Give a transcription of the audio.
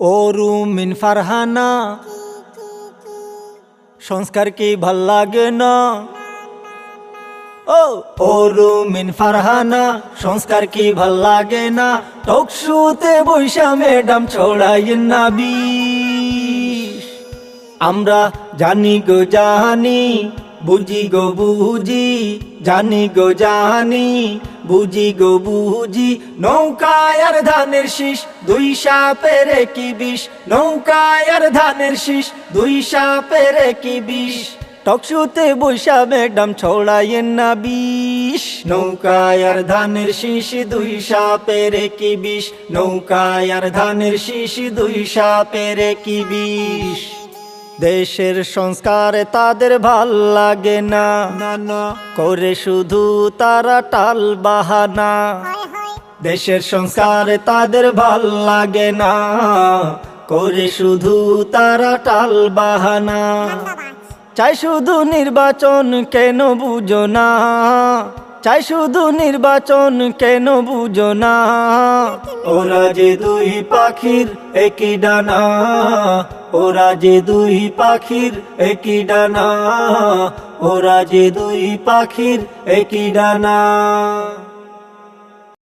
ও রুমিন ফারহানা। সংস্কার কি ভালো লাগে না? ও ও রুমিন ফারহানা। সংস্কার কি ভালো লাগে না? টকশুতে বৈশা ম্যাডাম ছড়াই না আমরা জানি গো জানি বুঝি গো বুঝি, জানি গো জানি, বুঝি গো বুঝি, নৌকায় আর ধানের শীষ, দুই সাপের কি বিষ? নৌকায় আর ধানের শীষ, দুই সাপের কি বিষ? টকশুতে বৈশা ম্যাডাম ছড়াইয়েন না বিষ। নৌকায় আর ধানের শীষ, দুই সাপের কি বিষ? নৌকায় আর ধানের শীষ, দুই সাপের কি বিষ? দেশের সংস্কারে তাদের ভালো লাগে না। করে শুধু তারা টাল বাহানা। দেশের সংস্কারে তাদের ভালো লাগে না। করে শুধু তারা টাল বাহানা। চাই শুধু নির্বাচন কেন বুঝো না। চাই শুধু নির্বাচন কেন বুঝো না? ওরা যে দুই পাখির একই ডানা, ওরা যে দুই পাখির একই ডানা, ওরা যে দুই পাখির একই ডানা।